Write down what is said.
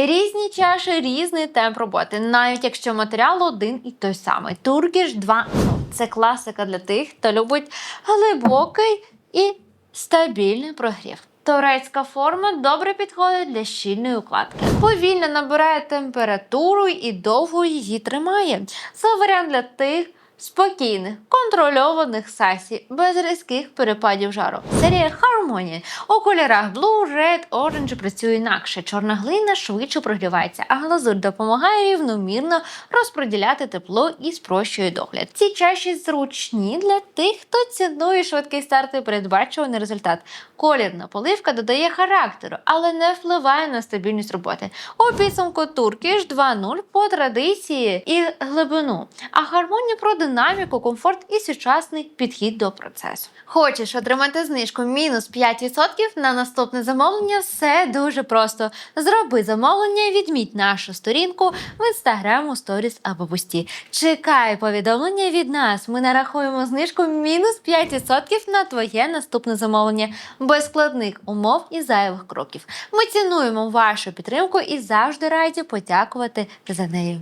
Різні чаші, різний темп роботи, навіть якщо матеріал один і той самий. Turkish 2.0 – це класика для тих, хто любить глибокий і стабільний прогрів. Турецька форма добре підходить для щільної укладки. Повільно набирає температуру і довго її тримає. Це варіант для тих. Спокійних, контрольованих сасі, без різких перепадів жару. Серія Harmony. У кольорах Blue, Red, Orange працює інакше. Чорна глина швидше прогрівається, а глазурь допомагає рівномірно розподіляти тепло і спрощує догляд. Ці чаші зручні для тих, хто цінує швидкий старт і передбачуваний результат. Колірна поливка додає характеру, але не впливає на стабільність роботи. У підсумку Turkish 2.0 по традиції і глибину, а гармонія про динаміку, комфорт і сучасний підхід до процесу. Хочеш отримати знижку мінус 5% на наступне замовлення? Все дуже просто. Зроби замовлення, відміть нашу сторінку в інстаграм, у сторіс або пості. Чекай повідомлення від нас. Ми нарахуємо знижку мінус 5% на твоє наступне замовлення без складних умов і зайвих кроків. Ми цінуємо вашу підтримку і завжди раді подякувати за неї.